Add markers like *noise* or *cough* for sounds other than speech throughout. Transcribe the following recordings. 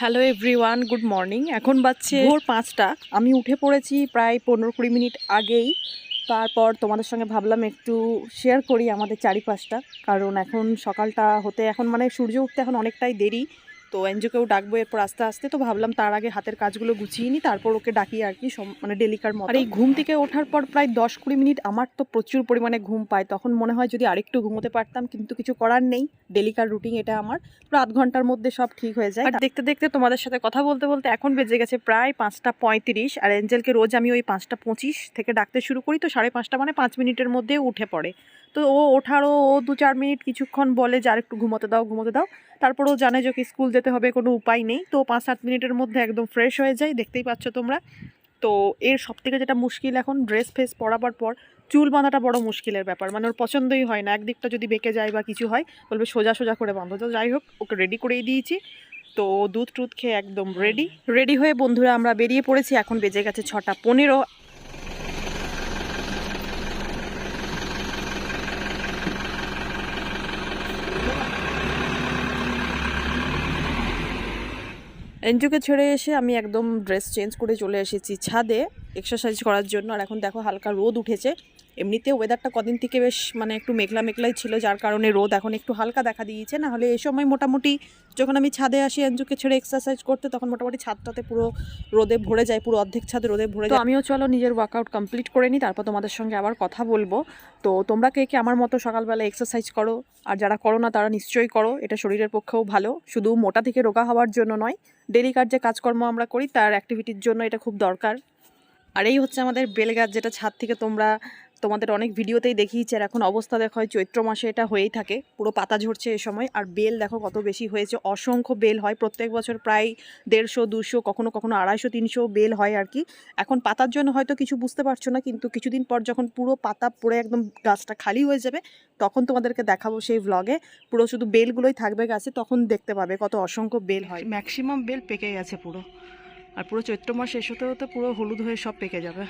Hello everyone good morning এখন বাজছে ভোর পাঁচটা। আমি উঠে পড়েছি প্রায় পনেরো কুড়ি মিনিট আগেই। তারপর তোমাদের সঙ্গে ভাবলাম একটু শেয়ার করি আমাদের চারিপাশটা। কারণ এখন সকালটা হতে এখন মানে সূর্য উঠতে এখন অনেকটাই দেরি। তো এনজোকেও ডাকবো, এরপর আস্তে আস্তে তো ভাবলাম তার আগে হাতের কাজগুলো গুছিয়ে নিই তারপর ওকে ডাকি আর কি মানে ডেলিকার মতো। আর এই ঘুম থেকে ওঠার পর প্রায় দশ কুড়ি মিনিট আমার তো প্রচুর পরিমাণে ঘুম পায়, তখন মনে হয় যদি আরেকটু ঘুমোতে পারতাম, কিন্তু কিছু করার নেই, ডেলিকার রুটিন এটা আমার। পুরো আধ ঘণ্টার মধ্যে সব ঠিক হয়ে যায়। আর দেখতে দেখতে তোমাদের সাথে কথা বলতে বলতে এখন বেজে গেছে প্রায় পাঁচটা পঁয়ত্রিশ, আর এঞ্জেলকে রোজ আমি ওই পাঁচটা পঁচিশ থেকে ডাকতে শুরু করি, তো সাড়ে পাঁচটা মানে পাঁচ মিনিটের মধ্যে উঠে পড়ে। তো ও ওঠারও, ও দু চার মিনিট কিছুক্ষণ বলে যে আর একটু ঘুমোতে দাও ঘুমোতে দাও। তারপরেও জানে যে ওকে স্কুল যেতে হবে, কোনো উপায় নেই। তো পাঁচ সাত মিনিটের মধ্যে একদম ফ্রেশ হয়ে যায়, দেখতেই পাচ্ছ তোমরা। তো এর সব থেকে যেটা মুশকিল এখন ড্রেস ফেস পরাবার পর চুল বাঁধাটা বড় মুশকিলের ব্যাপার। মানে ওর পছন্দই হয় না। একদিকটা যদি বেঁকে যায় বা কিছু হয়, বলবে সোজা সোজা করে বাঁধো। তো যাই হোক, ওকে রেডি করেই দিয়েছি। তো দুধ টুধ খেয়ে একদম রেডি রেডি হয়ে বন্ধুরা, আমরা বেরিয়ে পড়েছি। এখন বেজে গেছে ছটা পনেরো। এনজুকে ছেড়ে এসে আমি একদম ড্রেস চেঞ্জ করে চলে এসেছি ছাদে এক্সারসাইজ করার জন্য। আর এখন দেখো হালকা রোদ উঠেছে। এমনিতে ওয়েদারটা কদিন থেকে বেশ মানে একটু মেঘলা মেঘলাই ছিল যার কারণে রোদ এখন একটু হালকা দেখা দিয়েছে। না হলে এই সময় মোটামুটি যখন আমি ছাদে আসি এনজুকে ছেড়ে এক্সারসাইজ করতে তখন মোটামুটি ছাদটাতে পুরো রোদে ভরে যায় পুরো অর্ধেক ছাদে রোদে ভরে যায়। আমিও চলো নিজের ওয়ার্কআউট কমপ্লিট করে নিই তারপর তোমাদের সঙ্গে আবার কথা বলব। তো তোমরা কে কে আমার মতো সকালবেলা এক্সারসাইজ করো আর যারা করো না তারা নিশ্চয়ই করো এটা শরীরের পক্ষেও ভালো। শুধু মোটা থেকে রোগা হওয়ার জন্য নয় ডেলিকার যে কাজকর্ম আমরা করি তার অ্যাক্টিভিটির জন্য এটা খুব দরকার। আর এই হচ্ছে আমাদের বেলগাছ যেটা ছাদ থেকে তোমরা তোমাদের অনেক ভিডিওতেই দেখিয়েছে আর এখন অবস্থা দেখো হয় চৈত্র মাসে এটা হয়েই থাকে। পুরো পাতা ঝরছে এ সময়। আর বেল দেখো কত বেশি হয়েছে। অসংখ্য বেল হয়। প্রত্যেক বছর প্রায় দেড়শো, দুশো, কখনো কখনো আড়াইশো, তিনশো বেল হয় আর কি। এখন পাতার জন্য হয়তো কিছু বুঝতে পারছ না, কিন্তু কিছুদিন পর যখন পুরো পাতা পড়ে একদম গাছটা খালি হয়ে যাবে, তখন তোমাদেরকে দেখাবো সেই ভ্লগে পুরো শুধু বেলগুলোই থাকবে গাছে, তখন দেখতে পাবে কত অসংখ্য বেল হয়। ম্যাক্সিমাম বেল পেকে গেছে পুরো। আর পুরো চৈত্র মাস শেষ হতে পুরো হলুদ হয়ে সব পেকে যাবে।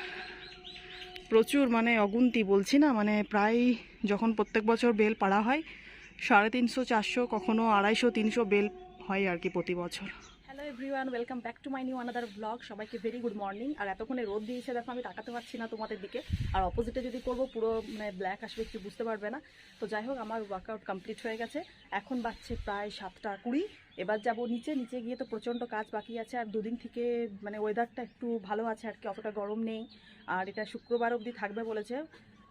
প্রচুর মানে অগুন্তি বলছি না মানে প্রায় যখন প্রত্যেক বছর বেল পাড়া হয়, সাড়ে তিনশো, চারশো, কখনো আড়াইশো, তিনশো বেল হয় আর কি প্রতি বছর। Everyone welcome back to my new another blog সবাইকে ভেরি গুড মর্নিং আর এতক্ষণে রোদ দিয়েছে, দেখো আমি তাকাতে পারছি না তোমাদের দিকে। আর অপোজিটে যদি করব, পুরো মানে ব্ল্যাক আসবে কিছু বুঝতে পারবে না। তো যাই হোক, আমার ওয়ার্কআউট কমপ্লিট হয়ে গেছে। এখন বাজছে প্রায় সাতটা কুড়ি। এবার যাব নিচে। নিচে গিয়ে তো প্রচণ্ড কাজ বাকি আছে। আর দুদিন থেকে মানে ওয়েদারটা একটু ভালো আছে। আর কি, অতটা গরম নেই। আর এটা শুক্রবার অবধি থাকবে বলেছে।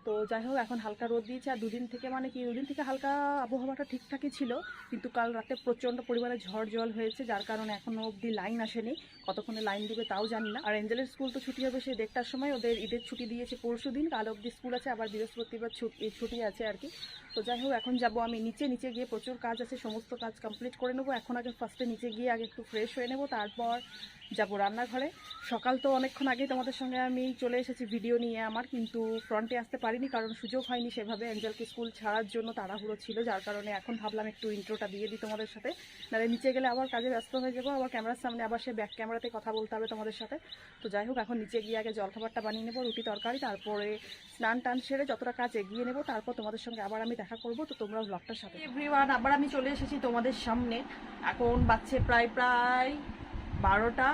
তো যাই হোক, এখন হালকা রোদ দিয়েছে আর দুদিন থেকে মানে কি, দুদিন থেকে হালকা আবহাওয়াটা ঠিকঠাকই ছিল, কিন্তু কাল রাতে প্রচণ্ড পরিমাণে ঝড় জল হয়েছে, যার কারণে এখনও অবধি লাইন আসেনি। কতক্ষণে লাইন দিবে তাও জানি না। আর এঞ্জেলের স্কুল তো ছুটি হবে সেই দেড়টার সময়, ওদের ঈদের ছুটি দিয়েছে পরশু দিন, কাল অবধি স্কুল আছে, আবার বৃহস্পতিবার ছুটি ছুটি আছে আর কি। তো যাই হোক, এখন যাব আমি নিচে নিচে গিয়ে প্রচুর কাজ আছে, সমস্ত কাজ কমপ্লিট করে নেব। এখন আগে ফার্স্টে নিচে গিয়ে আগে একটু ফ্রেশ হয়ে নেব, তারপর যাব রান্নাঘরে। সকাল তো অনেকক্ষণ আগেই তোমাদের সঙ্গে আমি চলে এসেছি ভিডিও নিয়ে আমার, কিন্তু ফ্রন্টে আসতে পারিনি কারণ সুযোগ হয়নি সেভাবে অ্যাঞ্জেলকে স্কুল ছাড়ার জন্য তাড়াহুড়ো ছিল, যার কারণে এখন ভাবলাম একটু ইন্ট্রোটা দিয়ে দিই তোমাদের সাথে। নাহলে নিচে গেলে আবার কাজে ব্যস্ত হয়ে যাব, আবার ক্যামেরার সামনে আবার সে ব্যাক ক্যামেরাতে কথা বলতে হবে তোমাদের সাথে। তো যাই হোক, এখন নিচে গিয়ে আগে জলখাবারটা বানিয়ে নেব, রুটি তরকারি, তারপরে স্নান টান সেরে যতটা কাজ এগিয়ে নেব, তারপর তোমাদের সঙ্গে আবার আমি দেখা করব। তো তোমরা ব্লগটার সাথে এভরিওয়ান আবার আমি চলে এসেছি তোমাদের সামনে। এখন বাচ্চে প্রায় প্রায় বারোটা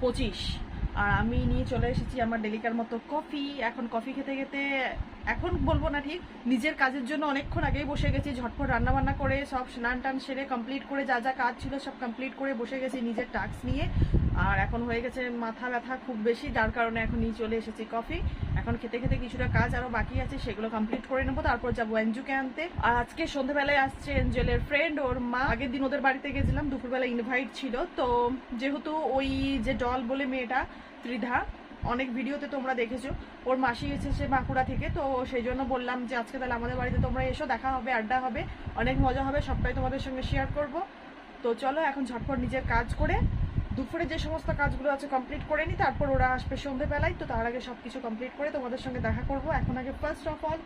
পঁচিশ। আর আমি নিয়ে চলে এসেছি আমার ডেলিকার মতো কফি। এখন কফি খেতে খেতে, এখন বলব না ঠিক, নিজের কাজের জন্য অনেকক্ষণ আগেই বসে গেছি, ঝটপট রান্না বান্না করে সব স্নান টান সেরে কমপ্লিট করে যা যা কাজ ছিল সব কমপ্লিট করে বসে গেছি নিজের টাস্ক নিয়ে। আর এখন হয়ে গেছে মাথা ব্যথা খুব বেশি, যার কারণে এখন নিয়ে চলে এসেছি কফি। এখন খেতে খেতে কিছুটা কাজ আরও বাকি আছে, সেগুলো কমপ্লিট করে নেব। তারপর যাব এনজুকে আনতে। আর আজকে সন্ধ্যেবেলায় আসছে এঞ্জেলের ফ্রেন্ড ওর মা। আগের দিন ওদের বাড়িতে গেছিলাম, দুপুরবেলা ইনভাইট ছিল। তো যেহেতু ওই যে ডল বলে মেয়েটা, ত্রিধা, অনেক ভিডিওতে তোমরা দেখেছ, ওর মাসি এসেছে বাঁকুড়া থেকে। তো সেই জন্য বললাম যে, আজকে তাহলে আমাদের বাড়িতে তোমরা এসো, দেখা হবে, আড্ডা হবে, অনেক মজা হবে, সবটাই তোমাদের সঙ্গে শেয়ার করব। তো চলো এখন ঝটপট নিজের কাজ করে দুপুরে যে সমস্ত কাজগুলো আছে কমপ্লিট করে নিই তারপর ওরা আসবে সন্ধেবেলায়, তো তার আগে সব কিছু কমপ্লিট করে তোমাদের সঙ্গে দেখা করব। এখন আগে ফার্স্ট অফ অল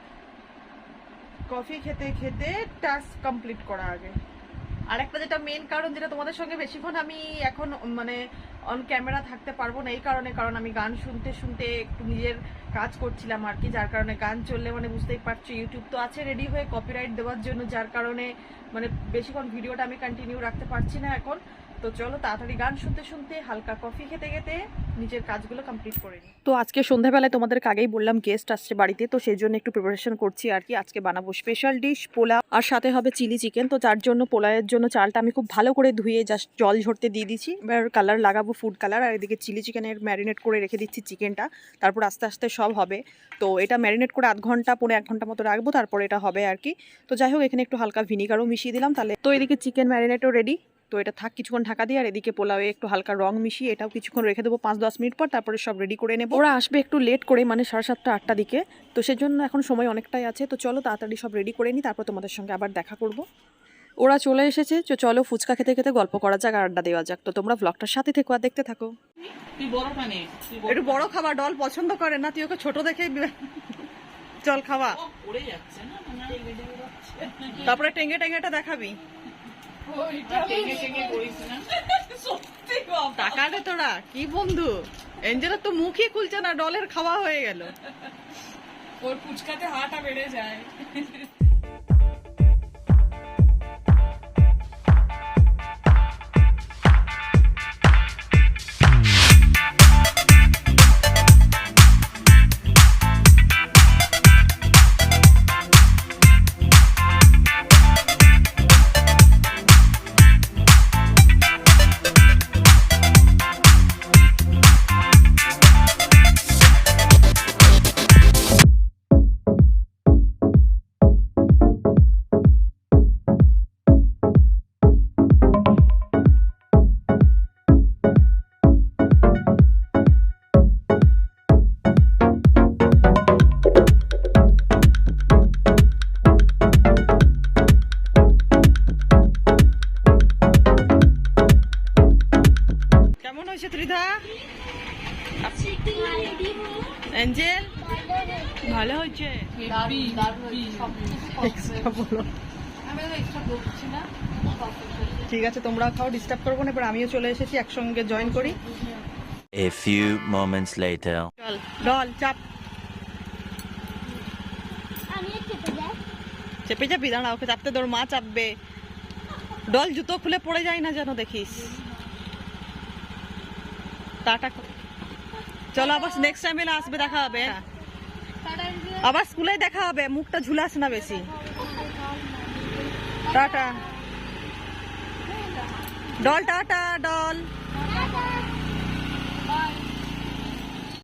কফি খেতে খেতে টাস্ক কমপ্লিট করা আগে। আর একটা যেটা মেন কারণ যেটা তোমাদের সঙ্গে বেশিক্ষণ আমি এখন মানে অন ক্যামেরা থাকতে পারব না, এই কারণে, কারণ আমি গান শুনতে শুনতে একটু নিজের কাজ করছিলাম আর কি, যার কারণে গান চললে মানে বুঝতেই পারছ ইউটিউব তো আছে রেডি হয়ে কপিরাইট দেওয়ার জন্য, যার কারণে মানে বেশিক্ষণ ভিডিওটা আমি কন্টিনিউ রাখতে পারছি না এখন। তো চলো তাড়াতাড়ি গান শুনতে শুনতে হালকা কফি খেতে খেতে নিজের কাজগুলো কমপ্লিট করে নিই। তো আজকে সন্ধ্যাবেলায় তোমাদেরকে আগেই বললাম গেস্ট আসছে বাড়িতে, তো সেই জন্য একটু প্রিপারেশন করছি আর কি। আজকে বানাবো স্পেশাল ডিশ পোলা আর সাথে হবে চিলি চিকেন তো যার জন্য পোলাওয়ের জন্য চালটা আমি খুব ভালো করে ধুয়ে জাস্ট জল ঝরতে দিয়ে দিচ্ছি এবার কালার লাগাবো ফুড কালার আর এদিকে চিলি চিকেনের ম্যারিনেট করে রেখে দিচ্ছি চিকেনটা তারপর আস্তে আস্তে সব হবে। তো এটা ম্যারিনেট করে আধ ঘণ্টা পনেরো এক ঘণ্টা মতো রাখব, তারপর এটা হবে আর কি। তো যাই হোক, এখানে একটু হালকা ভিনিগারও মিশিয়ে দিলাম, তাহলে তো এদিকে চিকেন ম্যারিনেটও রেডি তো এটা থাক কিছুক্ষণ ঢাকা দিয়ে আর এদিকে পোলাওয়ে একটু হালকা রং মিশিয়ে এটাও কিছুক্ষণ রেখে দেবো পাঁচ দশ মিনিট পর তারপরে সব রেডি করে নেব। ওরা আসবে একটু লেট করে মানে সাড়ে সাতটা আটটা দিকে। তো সেজন্য এখন সময় অনেকটাই আছে। তো চলো তাড়াতাড়ি সব রেডি করে নিই তারপর তোমাদের সঙ্গে আবার দেখা করব। ওরা চলে এসেছে তো চলো ফুচকা খেতে খেতে গল্প করা যাক আর আড্ডা দেওয়া যাক। তো তোমরা ব্লগটার সাথে থেকো আর দেখতে থাকো। তুই বড়টা নে তুই বড়- একটু বড় খাবার ডল পছন্দ করে না তুই ওকে ছোট দেখে চল খাওয়া। মানে তারপরে টেঙ্গে টেঙ্গেটা দেখাবি। টেনে টেনে করিস না। সত্যি গো টাকা রে তোরা কি বন্ধু? এঞ্জেলের তো মুখই খুলছে না ডলের খাওয়া হয়ে গেল। ওর ফুচকাতে হাটা বেড়ে যায়। এঞ্জেল ভালো *laughs* হয়েছে? ঠিক আছে তোমরা খাও ডিস্টার্ব করব না এবার আমিও চলে এসেছি একসঙ্গে জয়েন করি। A few moments later. চল ডল চাপ। চেপে যাবি? দাঁড়া ওকে চাপতে তোর মা চাপবে। ডল জুতো খুলে পড়ে যায় না যেন দেখিস। টাটা। চলো আবার নেক্সট টাইম এলে আসবে দেখা হবে। আবার স্কুলে দেখা হবে মুখটা ঝুলাস না বেশি। টাটা। Doll tata doll.